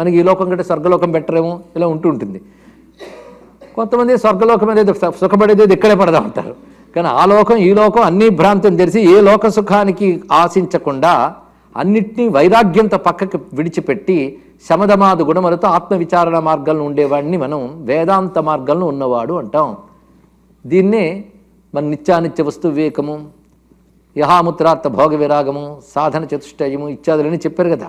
మనకి ఈ లోకం కంటే స్వర్గలోకం బెటరేమో ఇలా ఉంటూ ఉంటుంది. కొంతమంది స్వర్గలోకం అనేది స- సుఖపడేది ఇక్కడే పడదా ఉంటారు కానీ ఆ లోకం ఈ లోకం అన్ని భ్రాంతిని తెలిసి ఏ లోక సుఖానికి ఆశించకుండా అన్నిటినీ వైరాగ్యంతో పక్కకి విడిచిపెట్టి శమధమాదు గుణములతో ఆత్మవిచారణ మార్గంలో ఉండేవాడిని మనం వేదాంత మార్గంలో ఉన్నవాడు అంటాం. దీన్నే మన నిత్యానిత్య వస్తు వివేకము యహాముత్రార్థ భోగ విరాగము సాధన చతుష్టయము ఇత్యాదులని చెప్పారు కదా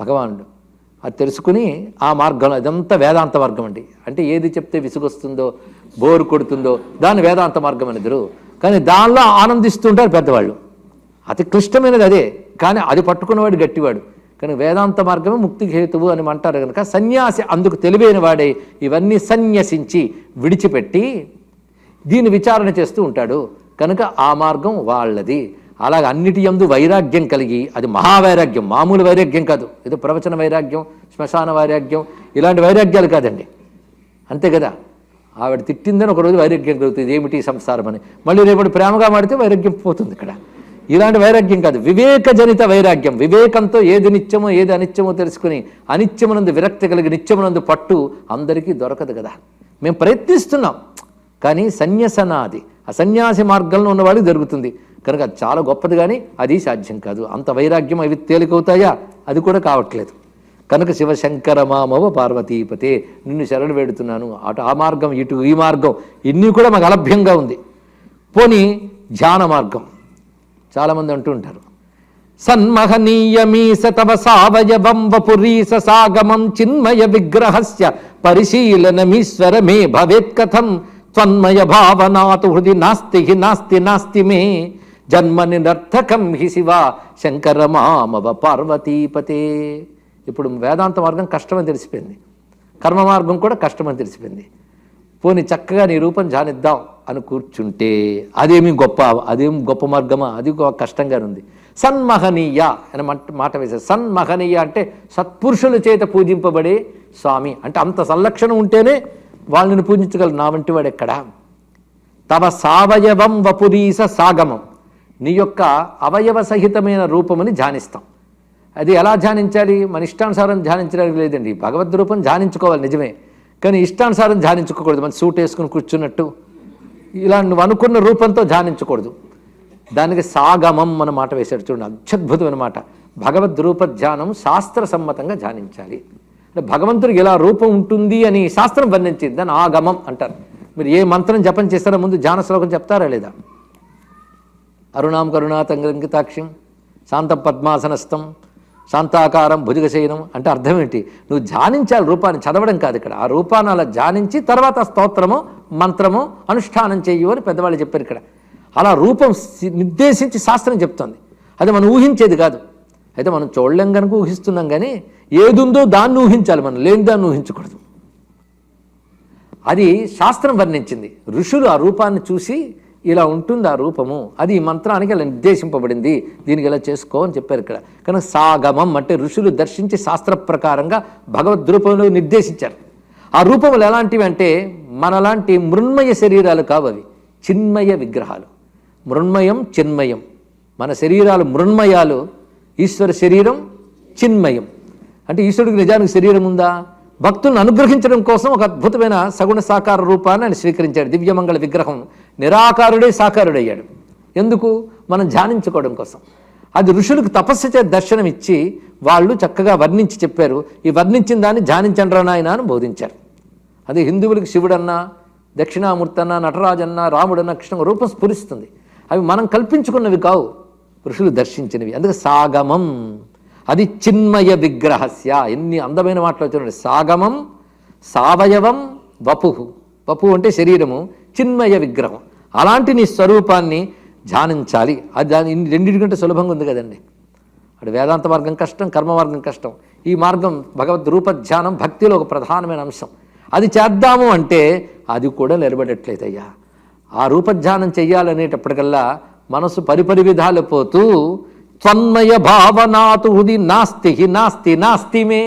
భగవానుడు. అది తెలుసుకుని ఆ మార్గం అదంతా వేదాంత మార్గం అండి. అంటే ఏది చెప్తే విసుగొస్తుందో బోరు కొడుతుందో దాన్ని వేదాంత మార్గం అనేదురు కానీ దానిలో ఆనందిస్తుంటారు పెద్దవాళ్ళు. అతి క్లిష్టమైనది అదే. కానీ అది పట్టుకున్నవాడు గట్టివాడు. కానీ వేదాంత మార్గమే ముక్తి హేతువు అని అంటారు కనుక సన్యాసి అందుకు తెలివైన వాడే ఇవన్నీ సన్యసించి విడిచిపెట్టి దీన్ని విచారణ చేస్తూ ఉంటాడు. కనుక ఆ మార్గం వాళ్ళది. అలాగ అన్నిటి యందు వైరాగ్యం కలిగి అది మహావైరాగ్యం మామూలు వైరాగ్యం కాదు. ఏదో ప్రవచన వైరాగ్యం శ్మశాన వైరాగ్యం ఇలాంటి వైరాగ్యాలు కాదండి. అంతే కదా? ఆవిడ తిట్టిందని ఒకరోజు వైరాగ్యం కలుగుతుంది. ఏమిటి సంసారం అని. మళ్ళీ రేపటి ప్రేమగా మాడితే వైరాగ్యం పోతుంది ఇక్కడ. ఇలాంటి వైరాగ్యం కాదు. వివేకజనిత వైరాగ్యం. వివేకంతో ఏది నిత్యమో ఏది అనిత్యమో తెలుసుకుని అనిత్యమునందు విరక్తి కలిగి నిత్యమునందు పట్టు అందరికీ దొరకదు కదా? మేము ప్రయత్నిస్తున్నాం. కానీ సన్యసనాది ఆ సన్యాసి మార్గంలో ఉన్నవాడికి జరుగుతుంది. కనుక చాలా గొప్పది కానీ అది సాధ్యం కాదు. అంత వైరాగ్యం అవి తేలికవుతాయా? అది కూడా కావట్లేదు. కనుక శివశంకర మామవ పార్వతీపతే నిన్ను శరణు వేడుతున్నాను. అటు ఆ మార్గం ఇటు ఈ మార్గం ఇన్ని కూడా మాకు అలభ్యంగా ఉంది. పోని ధ్యాన మార్గం. చాలామంది అంటూ ఉంటారు. సన్మహనీయమీస తవ సావయవం వపురీస సాగమం చిన్మయ విగ్రహస్య పరిశీలనమీశ్వర మే భవేత్ కథం. త్వన్మయ భావనాతు హృది నాస్తి హి నాస్తి నాస్తి మే. జన్మ నర్థకం హి శివ శంకర మామవ పార్వతీపతే. ఇప్పుడు వేదాంత మార్గం కష్టమని తెలిసిపోయింది. కర్మ మార్గం కూడా కష్టమని తెలిసిపోయింది. పోని చక్కగా నీ రూపం జానిద్దాం అని కూర్చుంటే అదేమి గొప్ప అదేం గొప్ప మార్గమా? అది కష్టంగా ఉంది. సన్మహనీయ అని మాట మాట వేశారు. సన్మహనీయ అంటే సత్పురుషుల చేత పూజింపబడే స్వామి. అంటే అంత సంలక్షణం ఉంటేనే వాళ్ళని పూజించగలరు. నా వంటి వాడు ఎక్కడ? తవ సావయవం వపురీస సాగమం. నీ యొక్క అవయవ సహితమైన రూపమని ధ్యానిస్తాం. అది ఎలా ధ్యానించాలి? మన ఇష్టానుసారం ధ్యానించడానికి లేదండి. భగవద్ రూపం ధ్యానించుకోవాలి నిజమే. కానీ ఇష్టానుసారం ధ్యానించుకోకూడదు మన సూట్ వేసుకుని కూర్చున్నట్టు. ఇలా నువ్వు అనుకున్న రూపంతో ధ్యానించకూడదు. దానికి సాగమం అన్న మాట వేశాడు చూడండి. అత్యద్భుతమైన మాట. భగవద్ రూప ధ్యానం శాస్త్ర సమ్మతంగా ధ్యానించాలి. అంటే భగవంతుడికి ఎలా రూపం ఉంటుంది అని శాస్త్రం వర్ణించింది. దాన్ని ఆగమం అంటారు. మీరు ఏ మంత్రం జపం చేస్తారో ముందు ధ్యాన శ్లోకం చెప్తారా లేదా? అరుణాం కరుణాతంగితాక్షిం శాంతం పద్మాసనస్థం శాంతాకారం భుజగశయనం అంటే అర్థం ఏంటి? నువ్వు ధ్యానించాలి రూపాన్ని చదవడం కాదు ఇక్కడ. ఆ రూపాన్ని అలా ధ్యానించి తర్వాత స్తోత్రము మంత్రము అనుష్ఠానం చెయ్యు అని పెద్దవాళ్ళు చెప్పారు ఇక్కడ. అలా రూపం నిర్దేశించి శాస్త్రం చెప్తుంది. అది మనం ఊహించేది కాదు. అయితే మనం చూడలేం కనుక ఊహిస్తున్నాం కానీ ఏదుందో దాన్ని ఊహించాలి మనం లేని దాన్ని ఊహించకూడదు. అది శాస్త్రం వర్ణించింది. ఋషులు ఆ రూపాన్ని చూసి ఇలా ఉంటుంది ఆ రూపము? అది ఈ మంత్రానికి ఇలా నిర్దేశింపబడింది. దీనికి ఇలా చేసుకో అని చెప్పారు ఇక్కడ. కనుక సాగమం అంటే ఋషులు దర్శించి శాస్త్ర ప్రకారంగా భగవద్ రూపంలో నిర్దేశించారు. ఆ రూపములు ఎలాంటివి అంటే మనలాంటి మృన్మయ శరీరాలు కావు అవి. చిన్మయ విగ్రహాలు. మృన్మయం చిన్మయం. మన శరీరాలు మృన్మయాలు ఈశ్వర శరీరం చిన్మయం. అంటే ఈశ్వరుడికి నిజానికి శరీరం ఉందా? భక్తులను అనుగ్రహించడం కోసం ఒక అద్భుతమైన సగుణ సాకార రూపాన్ని ఆయన స్వీకరించాడు. దివ్యమంగళ విగ్రహం నిరాకారుడే సాకారుడయ్యాడు. ఎందుకు? మనం ధ్యానించుకోవడం కోసం. అది ఋషులకు తపస్సు చే దర్శనం ఇచ్చి వాళ్ళు చక్కగా వర్ణించి చెప్పారు. ఈ వర్ణించిన దాన్ని ధ్యానించండి నాయన అని బోధించారు. అది హిందువులకు శివుడన్నా దక్షిణామూర్తన్నా నటరాజన్నా నటరాజన్న రాముడన్న కృష్ణ రూపం స్ఫురిస్తుంది. అవి మనం కల్పించుకున్నవి కావు. ఋషులు దర్శించినవి. అందుకే సాగమం. అది చిన్మయ విగ్రహస్య. ఎన్ని అందమైన మాటలు వచ్చినండి సాగమం సావయవం వపు. వపు అంటే శరీరము చిన్మయ విగ్రహం. అలాంటి నీ స్వరూపాన్ని ధ్యానించాలి. అది దాని రెండింటి రెండింటికంటే సులభంగా ఉంది కదండి. అటు వేదాంత మార్గం కష్టం కర్మ మార్గం కష్టం. ఈ మార్గం భగవద్ రూపధ్యానం భక్తిలో ఒక ప్రధానమైన అంశం. అది చేద్దాము అంటే అది కూడా నిలబడట్లేదయ్యా. ఆ రూపధ్యానం చెయ్యాలనేటప్పటికల్లా మనసు పరిపరి విధాలు పోతూ త్వన్మయ భావనాతు హృది నాస్తి హి నాస్తి నాస్తి మే.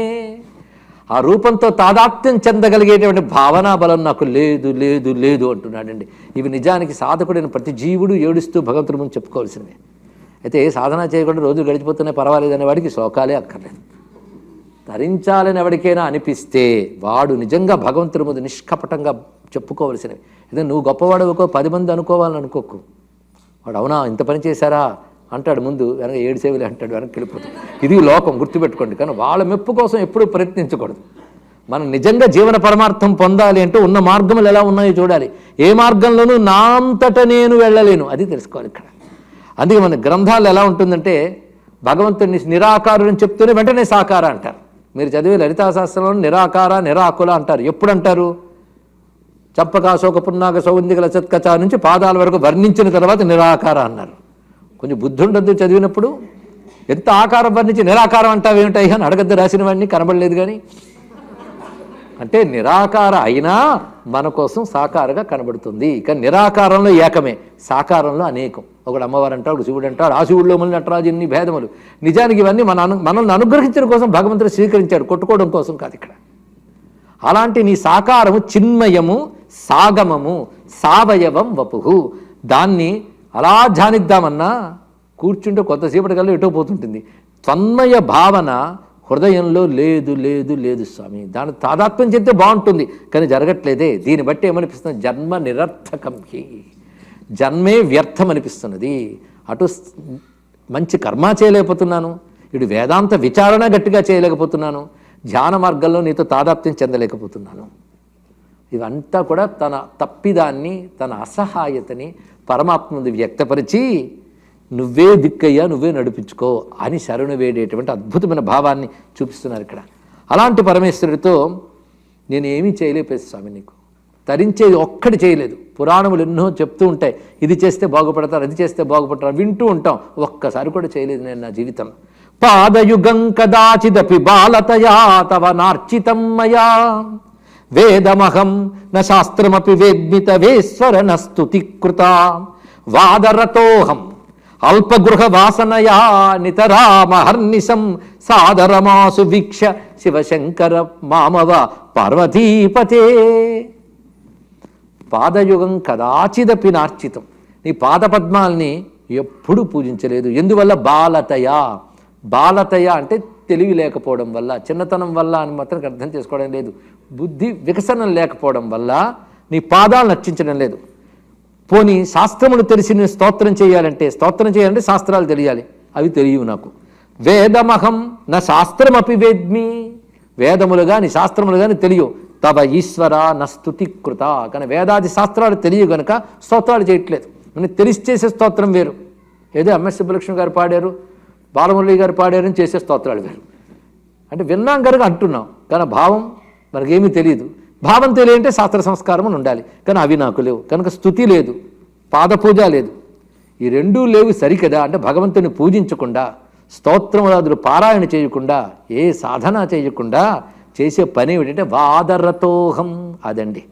ఆ రూపంతో తాదాత్మ్యం చెందగలిగేటువంటి భావనా బలం నాకు లేదు లేదు లేదు అంటున్నాడండి. ఇవి నిజానికి సాధకుడైన ప్రతి జీవుడు ఏడుస్తూ భగవంతుడి ముందు చెప్పుకోవాల్సినవి. అయితే ఏ సాధన చేయకుండా రోజు గడిచిపోతున్నాయి పర్వాలేదనే వాడికి శోకాలే అక్కర్లేదు. తరించాలని ఎవరికైనా అనిపిస్తే వాడు నిజంగా భగవంతుడి ముందు నిష్కపటంగా చెప్పుకోవలసినవి. ఏదో నువ్వు గొప్పవాడు పది మంది అనుకోవాలని అనుకోకు. వాడు అవునా? ఇంత పని చేశారా? అంటాడు ముందు వెనక ఏడు సేవలు అంటాడు వెనక్కి వెళ్ళిపోతాడు. ఇది లోకం గుర్తుపెట్టుకోండి. కానీ వాళ్ళ మెప్పు కోసం ఎప్పుడూ ప్రయత్నించకూడదు. మనం నిజంగా జీవన పరమార్థం పొందాలి అంటే ఉన్న మార్గములు ఎలా ఉన్నాయో చూడాలి. ఏ మార్గంలోనూ నా అంతట నేను వెళ్ళలేను. అది తెలుసుకోవాలి ఇక్కడ. అందుకే మన గ్రంథాలు ఎలా ఉంటుందంటే భగవంతుడిని నిరాకారుని చెప్తూనే వెంటనే సాకార అంటారు. మీరు చదివే లలితాశాస్త్రంలో నిరాకార నిరాకుల అంటారు. ఎప్పుడు అంటారు చప్పక అశోక పున్నాక సౌందిగల చత్కచ నుంచి పాదాల వరకు వర్ణించిన తర్వాత నిరాకార అన్నారు. కొంచెం బుద్ధి ఉండద్దు చదివినప్పుడు. ఎంత ఆకారం వర్ణించి నిరాకారం అంటావేమిటాయి అని అడగద్దు రాసిన వాడిని కనబడలేదు కానీ అంటే నిరాకార అయినా మన కోసం సాకారగా కనబడుతుంది. ఇక నిరాకారంలో ఏకమే సాకారంలో అనేకం. ఒకడు అమ్మవారు అంటాడు ఒకడు శివుడు అంటాడు ఆ శివుడిలో మళ్ళీ నటరాజు ఇన్ని భేదములు. నిజానికి ఇవన్నీ మన అను మనల్ని అనుగ్రహించడం కోసం భగవంతుడు స్వీకరించాడు కొట్టుకోవడం కోసం కాదు ఇక్కడ. అలాంటి నీ సాకారము చిన్మయము సాగమము సావయవం వపుహు. దాన్ని అలా ధ్యానిద్దామన్నా కూర్చుంటే కొత్తసేపటికల్లా ఎటో పోతుంటుంది. తన్మయ భావన హృదయంలో లేదు లేదు లేదు స్వామి. దాని తాదాత్మ్యం చెప్తే బాగుంటుంది కానీ జరగట్లేదే. దీన్ని బట్టి ఏమనిపిస్తుంది? జన్మ నిరర్థకంకి జన్మే వ్యర్థం అనిపిస్తున్నది. అటు మంచి కర్మ చేయలేకపోతున్నాను ఇటు వేదాంత విచారణ గట్టిగా చేయలేకపోతున్నాను ధ్యాన మార్గంలో నీతో తాదాప్త్యం చెందలేకపోతున్నాను. ఇవంతా కూడా తన తప్పిదాన్ని తన అసహాయతని పరమాత్మ వ్యక్తపరిచి నువ్వే దిక్కయ్యా నువ్వే నడిపించుకో అని శరణు వేడేటువంటి అద్భుతమైన భావాన్ని చూపిస్తున్నారు ఇక్కడ. అలాంటి పరమేశ్వరుడితో నేను ఏమీ చేయలేపేసి స్వామి నీకు. తరించేది ఒక్కటి చేయలేదు. పురాణములు ఎన్నో చెప్తూ ఉంటాయి. ఇది చేస్తే బాగుపడతారు అది చేస్తే బాగుపడతారు వింటూ ఉంటాం. ఒక్కసారి కూడా చేయలేదు నేను నా జీవితం. పాదయుగం కదాచిదపి బాలతయా తవ నార్చితమ్మయా. వేదమహం న శాస్త్రమపి వేద్మిత వేశ్వర నస్తుతి కృత వాదరతోహం అల్పగృహ వాసనయా నితరామహర్నిశం సాదరమాసు వీక్ష శివశంకర మామవ పార్వతీపతే. పాదయుగం కదాచిదపి నార్చితం నీ పాదపద్మాల్ని ఎప్పుడు పూజించలేదు. ఎందువల్ల? బాలతయా. బాలతయ అంటే తెలివి లేకపోవడం వల్ల చిన్నతనం వల్ల అని మాత్రం అర్థం చేసుకోవడం లేదు. బుద్ధి వికసనం లేకపోవడం వల్ల నీ పాదాలు నర్చించడం లేదు. పోనీ శాస్త్రములు తెలిసి నేను స్తోత్రం చేయాలంటే స్తోత్రం చేయాలంటే శాస్త్రాలు తెలియాలి. అవి తెలియవు నాకు. వేదమహం నా శాస్త్రమపి వేద్మి. వేదములు కానీ శాస్త్రములు కానీ తెలియవు. తవ ఈశ్వర నస్తుతి కృత. కానీ వేదాది శాస్త్రాలు తెలియవు గనుక స్తోత్రాలు చేయట్లేదు. మనం తెలిసి చేసే స్తోత్రం వేరు. ఏదో ఎంఎస్ సుబ్బలక్ష్మి గారు పాడారు బాలమురళి గారు పాడారు అని చేసే స్తోత్రాలు వేరు. అంటే విన్నాం కనుక అంటున్నాం. కానీ భావం మనకేమీ తెలియదు భావం తెలియంటే శాస్త్ర సంస్కారం అని ఉండాలి. కానీ అవి నాకు లేవు. కనుక స్థుతి లేదు. పాదపూజ లేదు. ఈ రెండూ లేవు సరికదా అంటే భగవంతుని పూజించకుండా స్తోత్రములాదులు పారాయణ చేయకుండా ఏ సాధన చేయకుండా చేసే పని ఏమిటంటే వాదరతోహం అదండి.